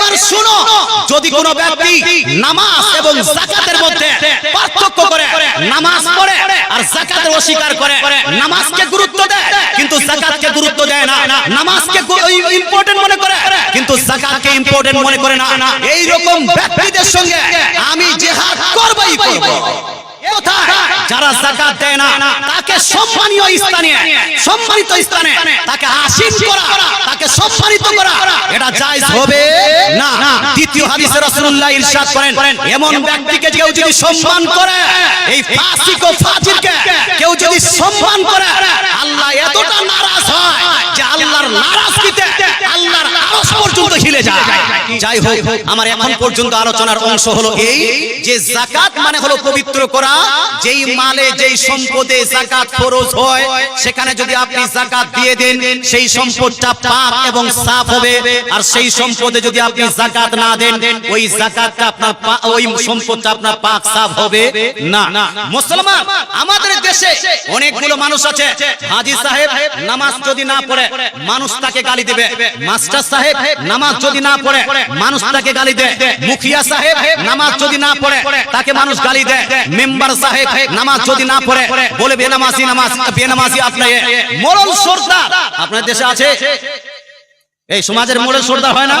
এবার শুনো, যদি কোনো ব্যক্তি নামাজ এবং জাকাতের মধ্যে পার্থক্য করে, নামাজ পড়ে আর জাকাত অস্বীকার করে, নামাজকে গুরুত্ব দেয়, কিন্তু জাকাতকে গুরুত্ব দেয় না, নামাজকে ইম্পর্টেন্ট মনে করে, কিন্তু জাকাতকে ইম্পর্টেন্ট মনে করে না। এই রকম ব্যক্তিদের সঙ্গে আমি জেহাদ করবই করব কোথায়? যারা জাকাত দেয় না তাকে সম্মানীয় স্থানে সম্মানিত স্থানে তাকে আসীন করা তাকে সম্মানিত করা এটা জায়েজ হবে না। দ্বিতীয় হাদিসে রাসূলুল্লাহ ইরশাদ করেন এমন ব্যক্তিকে কেউ যদি সম্মান করে এই ফাসিক ও ফাজিরকে কেউ যদি সম্মান করে আল্লাহ এতটা নারাজ হয় যে আল্লাহর নারাজগিতে আল্লাহর আরশ পর্যন্ত হিলে যায়। যাই হোক আমার এখন পর্যন্ত আলোচনার অংশ হলো এই যে জাকাত মানে হলো পবিত্র করা যেই মালে যেই সম্পদে জাকাত ফরজ হয় সেখানে যদি আপনি জাকাত দিয়ে দেন সেই সম্পদটা পাক এবং সাফ হবে আর সেই সম্পদে যদি আপনি জাকাত না দেন ওই জাকাতটা আপনার ওই সম্পদটা আপনার পাক সাফ হবে। না। মুসলমান আমাদের দেশে অনেকগুলো মানুষ আছে হাজি সাহেব নামাজ যদি না পড়ে মানুষ তাকে গালি দেবে মাস্টার সাহেব নামাজ যদি না পড়ে মানুষ তাকে গালি দেয়। মুখিয়া সাহেব, নামাজ যদি না পড়ে, তাকে মানুষ গালি দেয়। মেম্বার সাহেব, নামাজ যদি না পড়ে, বলে বেনামাজি নামাজ, বেনামাজি আপনার মরল সর্দার, আপনার দেশে আছে? এই সমাজের মরল সর্দার হয় না?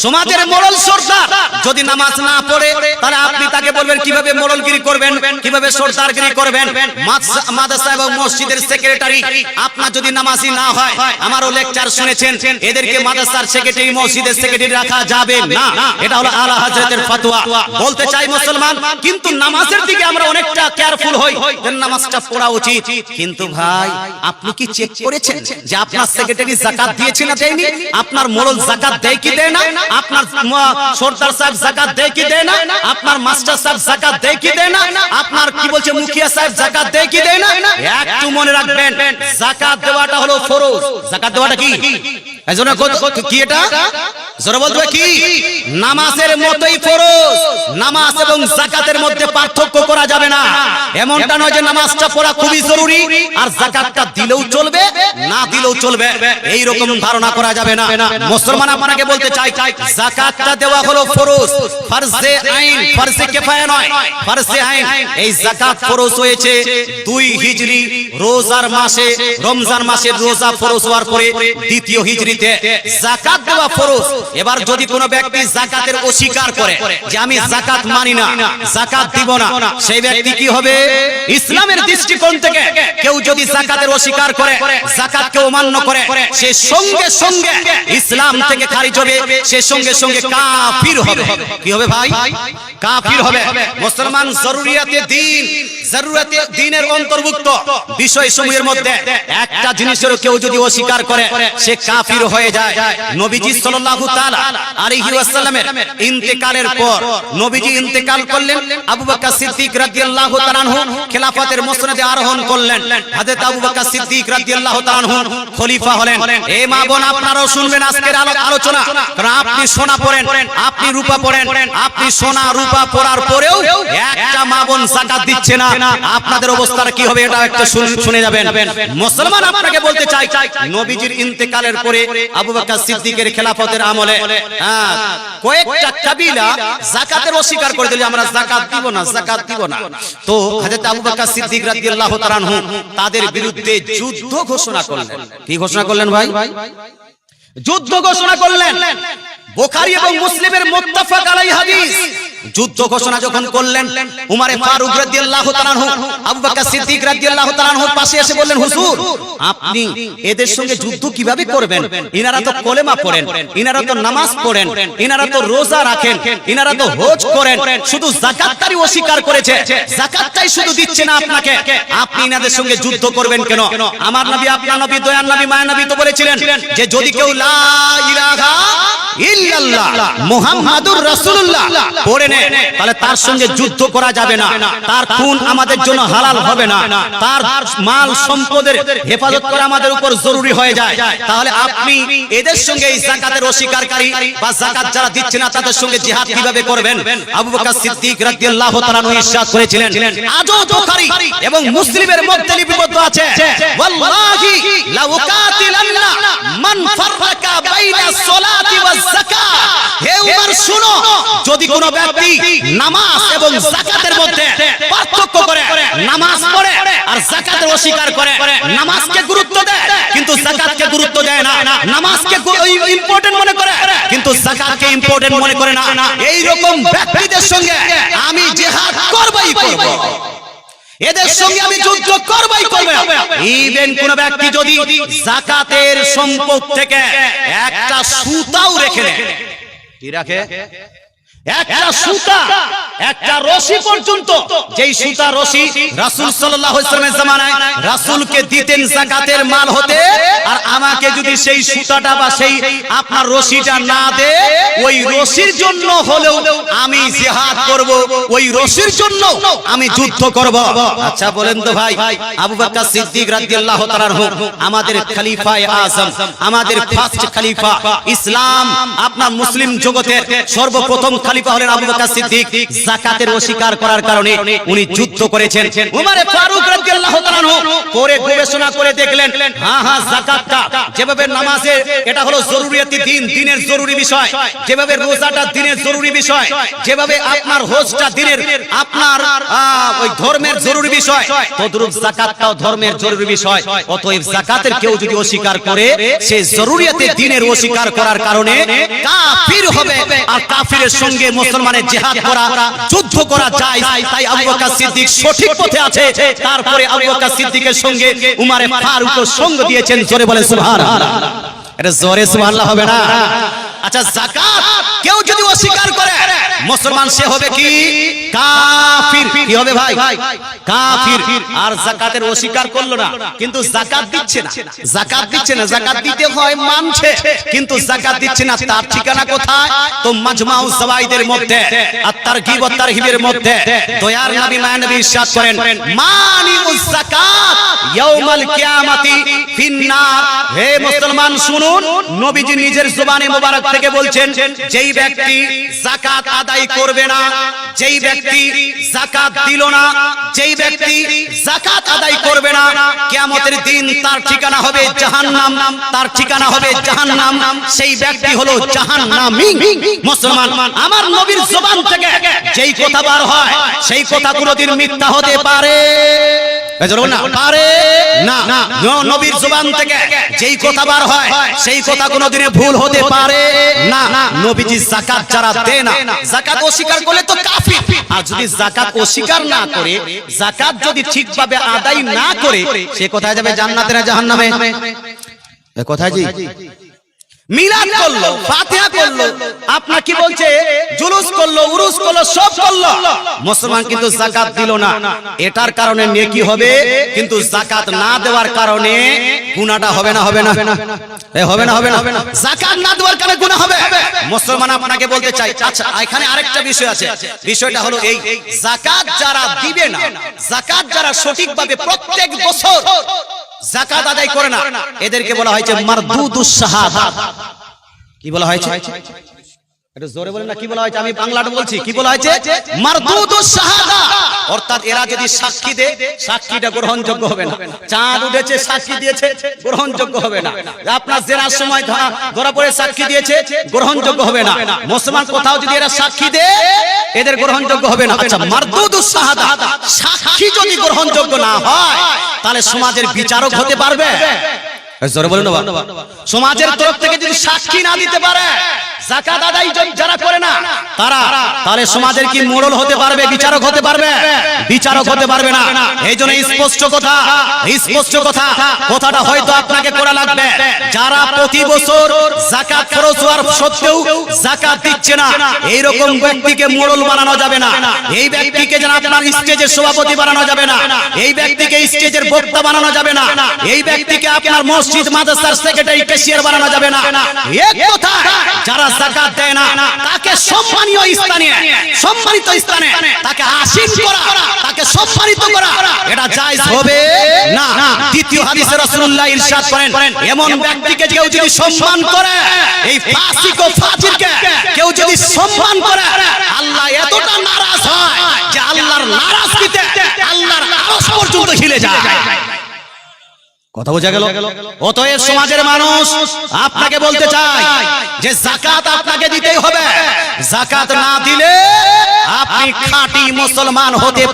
সমাজের মোড়ল সর্দার। যদি নামাজ না পড়ে তাহলে আপনি তাকে বলবেন কীভাবে মোড়লগিরি করবেন কীভাবে সর্দারগিরি করবেন? মাদ্রাসা- এবং মসজিদের সেক্রেটারি আপনার যদি নামাজি না হয় আমারও লেকচার শুনেছেন এদেরকে মাদ্রাসার সেক্রেটারি মসজিদের সেক্রেটারি রাখা যাবে না। এটা হলো আলা হযরতের ফতোয়া। বলতে চাই মুসলমান কিন্তু নামাজের দিকে আমরা অনেকটা কেয়ারফুল হই নামাজটা পড়া উচিত। কিন্তু ভাই আপনি কি চেক করেছেন যে আপনার সেক্রেটারি জাকাত দিয়েছে না দেয়নি? আপনার মোড়ল জাকাত দেয় কি দেয় না আপনার সর্দার সাহেব জাকাত দেয় কি দেয় না? আপনার মাস্টার সাহেব জাকাত দেয় কি দেয় না? আপনার কি বলছে মুখিয়া সাহেব জাকাত দেয় কি দেয় না? একটু মনে রাখবেন, জাকাত দেওয়াটা হলো ফরজ। জাকাত দেওয়াটা কি? এজন্য কি এটা? জোরে বলতে কি? নামাজের মতোই ফরজ। নামাজ এবং জাকাতের মধ্যে পার্থক্য করা যাবে না। এমনটা নয় যে নামাজটা পড়া খুবই জরুরি আর জাকাতটা দিলেও চলবে না দিলেও চলবে। এই রকম ধারণা করা যাবে না। মুসলমান আপনাকে বলতে চাই জাকাতটা দেওয়া হলো ফরজ। ফরজে। আইন ফরজে কিফায়া নয়। ফরজে আইন। এই জাকাত ফরজ হয়েছে দুই হিজরি রোজার মাসে। রমজান মাসের রোজা ফরজ হওয়ার পরে দ্বিতীয় হিজরিতে জাকাত দেওয়া ফরজ। এবার যদি কোনো ব্যক্তি জাকাতের অস্বীকার করে যে আমি জাকাত মানি না, জাকাত দিব না, সেই ব্যক্তি কি হবে? ইসলামের দৃষ্টিকোণ থেকে কেউ যদি জাকাতের অস্বীকার করে জাকাতকে অমান্য করে, সে সঙ্গে সঙ্গে ইসলাম থেকে খারিজ হবে, সে সঙ্গে সঙ্গে কাফির হবে। কি হবে ভাই? কাফির হবে। মুসলমান জরুরিয়াতে দিন জরুরিয়াতে দিনের অন্তর্ভুক্ত মধ্যে একটা কেউ যদি অস্বীকার করে, সে কাফির হয়ে যায়। নবীজি সাল্লাল্লাহু তাআলা আলাইহি ওয়াসাল্লামের ইন্তেকালের পর নবীজি ইন্তেকাল করলেন, আবু বকর সিদ্দিক রাদিয়াল্লাহু তাআলা আনহু মসনদে আরোহণ করলেন। হযরত আবু বকর সিদ্দিক রাদিয়াল্লাহু তাআলা আনহু খলিফা হলেন। মা বোন, আপনারাও শুনবেন আজকের আলোচনা। কারণ আপনি সোনা পড়েন, আপনি রূপা পড়েন, আপনি সোনা, রূপা পড়ার পরেও একটা মা বোন যাকাত দিচ্ছে না। আপনাদের অবস্থাটা কি হবে এটা একটা শুন- যাবেন। মুসলমান আপনাকে বলতে চাই নবীজির ইন্তেকালের পরে আবু বকর সিদ্দিকের খেলাফতের আমলে হ্যাঁ, কয়েকটা কাবিলা যাকাতের অস্বীকার করে দিল আমরা যাকাত দিব না যাকাত দিব না। তো হযরত আবু বকর সিদ্দিক রাদিয়াল্লাহু তাআলা তাদের বিরুদ্ধে যুদ্ধ ঘোষণা করলেন। কি ঘোষণা করলেন ভাই? যুদ্ধ ঘোষণা করলেন। বোখারি এবং মুসলিমের মুত্তাফাক আলাই হাদিস। যুদ্ধ ঘোষণা যখন করলেন, উমারে ফারুক রাদিয়াল্লাহু তাআলা আনহু, আবু বকর সিদ্দিক রাদিয়াল্লাহু তাআলা আনহুর পাশে এসে বললেন, হুজুর, আপনি এদের সঙ্গে যুদ্ধ কীভাবে করবেন? ইনারা তো কলেমা পড়েন, ইনারা তো নামাজ পড়েন, ইনারা তো রোজা রাখেন, ইনারা তো হজ করেন, শুধু যাকাতটাই অস্বীকার করেছে যাকাতটাই শুধু দিচ্ছে না আপনাকে। আপনি ইনাদের সঙ্গে যুদ্ধ করবেন কেন? আমার নবী, আপনার নবী, দয়ার নবী মায়া নবী তো বলেছিলেন যে, যদি কেউ লা ইলাহা ইল্লাল্লাহ করেছিলেন এবং মুসলিমের মধ্যে আছে মান ওয়াজ যাকাত শুনো। যদি কোনো ব্যক্তি নামাজ এবং জাকাতের মধ্যে পার্থক্য করে নামাজ পড়ে আর জাকাতের অস্বীকার করে নামাজকে গুরুত্ব দেয় কিন্তু জাকাতকে গুরুত্ব দেয় না নামাজকে ইম্পর্টেন্ট মনে করে কিন্তু জাকাতকে ইম্পর্টেন্ট মনে করে না এই রকম ব্যক্তিদের সঙ্গে আমি জিহাদ করবই। করব। এদের সঙ্গে আমি যুদ্ধ করবই করব। ইভেন কোন ব্যক্তি যদি জাকাতের সম্পদ থেকে একটা সুতাও রেখে দেয়। কি রাখে? একটা সুতা একটা রশি পর্যন্ত। যেই সুতা রশি রাসূল সাল্লাল্লাহু আলাইহি ওয়াসাল্লামের জামানায় রাসূলকে দিতেন যাকাতের মাল হতে আর আমাকে যদি সেই সুতাটা বা সেই আপনার রশিটা না দে ওই রশির জন্য হলেও আমি জিহাদ করব ওই রশির জন্য আমি যুদ্ধ করব। আচ্ছা বলেন তো ভাই আবু বকর সিদ্দিক রাদিয়াল্লাহু আমাদের খলিফায়ে আযম আমাদের ফার্স্ট খলিফা ইসলাম আপনার মুসলিম জগতের সর্বপ্রথম খলিফা হলেন আবু বকর সিদ্দিক। যাকাতের অস্বীকার করার কারণে উনি যুদ্ধ করেছেন। উমারে ফারুক রাদিয়াল্লাহু তাআলা পরে গবেষণা করে দেখলেন হ্যাঁ হ্যাঁ যাকাতটা যেভাবে নামাজের, এটা হলো জরুরিয়াতি দিন, দিনের জরুরি বিষয়। যেভাবে রোজাটা দিনের জরুরি বিষয়। যেভাবে আপনার হজটা দিনের, আপনার ওই ধর্মের জরুরি বিষয়। তদ্রূপ যাকাতটাও ধর্মের জরুরি বিষয়। অতএব যাকাতের কেউ যদি অস্বীকার করে, সে জরুরিয়াতে দিনের অস্বীকার করার কারণে কাফির হবে। আর কাফিরের সঙ্গে মুসলমানের জিহাদ করা যুদ্ধ করা যায়। তাই আবু বকর সিদ্দিক সঠিক পথে আছে। তারপরে আবু বকর সিদ্দিকের সঙ্গে উমারে ফারুক সঙ্গ দিয়েছেন জোরে বলে সুবহানাল্লাহ। এটা জোরে সুবহানাল্লাহ হবে না। আচ্ছা যাকাত কেউ যদি অস্বীকার করে মুসলমান সে হবে কি? কাফির। কি হবে ভাই? কাফির। আর যাকাতের অস্বীকার করল না। কিন্তু যাকাত দিচ্ছে না। যাকাত দিচ্ছে না। যাকাত দিতে হয় মানছে। কিন্তু যাকাত দিচ্ছে না তার ঠিকানা কোথায়? তো মাজমাউ জাওয়াইদের মধ্যে। আর তারগিব ও তারহিবের মধ্যে। দয়ার নবী মায়ানবী ইরশাদ করেন। মানিউজ যাকাত ইয়াউমাল কিয়ামাতি ফিন্নার। হে মুসলমান শুনুন। নবীজি নিজের জবানে মোবারক থেকে বলছেন যেই ব্যক্তি যাকাত আদায় করবে না, যেই ব্যক্তি যাকাত দিল না, যেই ব্যক্তি যাকাত আদায় করবে না, কিয়ামতের দিন তার ঠিকানা হবে জাহান্নাম, তার ঠিকানা হবে জাহান্নাম। সেই ব্যক্তি হলো জাহান্নামী মুসলমান। আমার নবীর জবান থেকে যেই কথা বার হয়, সেই কথা কোনোদিন মিথ্যা হতে পারে। পারে। না। নবীর জবান থেকে যেই কথা বার হয় সেই কথা কোনোদিনে ভুল হতে পারে না। নবীজি যাকাত যারা দেয় না যাকাত অস্বীকার করলে তো কাফির। আর যদি যাকাত অস্বীকার না করে যাকাত যদি ঠিকভাবে আদায় না করে সে কোথায় যাবে? জান্নাতে না জাহান্নামে। কোথায় জি? মিলাদ করল ফাতিহা করল। আপনার কি বলছে? জুলুস করল উরুস করল সব করল। মুসলমান কিন্তু যাকাত দিল না। এটার কারণে নেকি হবে কিন্তু যাকাত না দেওয়ার কারণে গুনাহটা হবে না হবে না। এ হবে না হবে না। যাকাত না দেওয়ার কারণে গুনাহ হবে। মুসলমান আপনাকে বলতে চাই আচ্ছা এখানে আরেকটা বিষয় আছে। বিষয়টা হলো এই যাকাত যারা দিবে না যাকাত যারা সঠিকভাবে প্রত্যেক বছর যাকাত আদায় করে না। এদেরকে বলা হয়েছে মারদুদুস শাহাদাত। কি বলা হয়েছে? একটু জোরে বলেন না কি বলা হয়েছে? আমি বাংলাটা বলছি কি বলা হয়েছে? মারদুদুস শাহাদা। অর্থাৎ এরা যদি সাক্ষী দেয় সাক্ষীটা গ্রহণযোগ্য হবে না। চাঁদ উঠেছে সাক্ষী দিয়েছে গ্রহণযোগ্য হবে না। আপনার জেনার সময় ধরা ধরা পড়ে সাক্ষী দিয়েছে গ্রহণযোগ্য হবে না। মুসলমান কোথাও যদি এরা সাক্ষী দেয় এদের গ্রহণযোগ্য হবে না। আচ্ছা মারদুদুস শাহাদা সাক্ষী যদি গ্রহণযোগ্য না হয় তাহলে সমাজের বিচারক হতে পারবে? জোরে বলুন। সমাজের তরফ থেকে যদি সাক্ষী না দিতে পারে জাকাত আদায় যারা করে না তারা তাহলে সমাজের কি মোড়ল হতে পারবে বিচারক হতে পারবে? বিচারক হতে পারবে না। এই জন্য স্পষ্ট কথা স্পষ্ট কথা। কথাটা হয়তো আপনাকে করা লাগবে। যারা প্রতি বছর জাকাত খরচ হওয়ার সত্ত্বেও জাকাত দিচ্ছে না। এই রকম ব্যক্তিকে মোড়ল বানানো যাবে না। এই ব্যক্তিকে যেন আপনার স্টেজের সভাপতি বানানো যাবে না। এই ব্যক্তিকে স্টেজের বক্তা বানানো যাবে না। এই ব্যক্তিকে আপনার মসজিদ মাদ্রাসার সেক্রেটারি ক্যাশিয়ার বানানো যাবে না। এক কথা যারা যাকাত দেয় না। তাকে সম্মানীয় স্থানে, সম্মানিত স্থানে তাকে আসীন করা, তাকে সম্মানিত করা। এটা জায়েজ হবে না। দ্বিতীয় হাদিসে রাসূলুল্লাহ ইরশাদ করেন, এমন ব্যক্তিকে কেউ যদি সম্মান করে, এই ফাসিক ও ফাজিরকে কেউ যদি সম্মান করে, আল্লাহ এতটা নারাজ হয় যে আল্লাহর নারাজগিতে আল্লাহর আরশ পর্যন্ত হিলে যায়। কথা বোঝা গেল? অতএব সমাজের মানুষ আপনাকে বলতে চাই যে জাকাত আপনাকে দিতেই হবে। জাকাত না দিলে আপনি খাঁটি মুসলমান হতে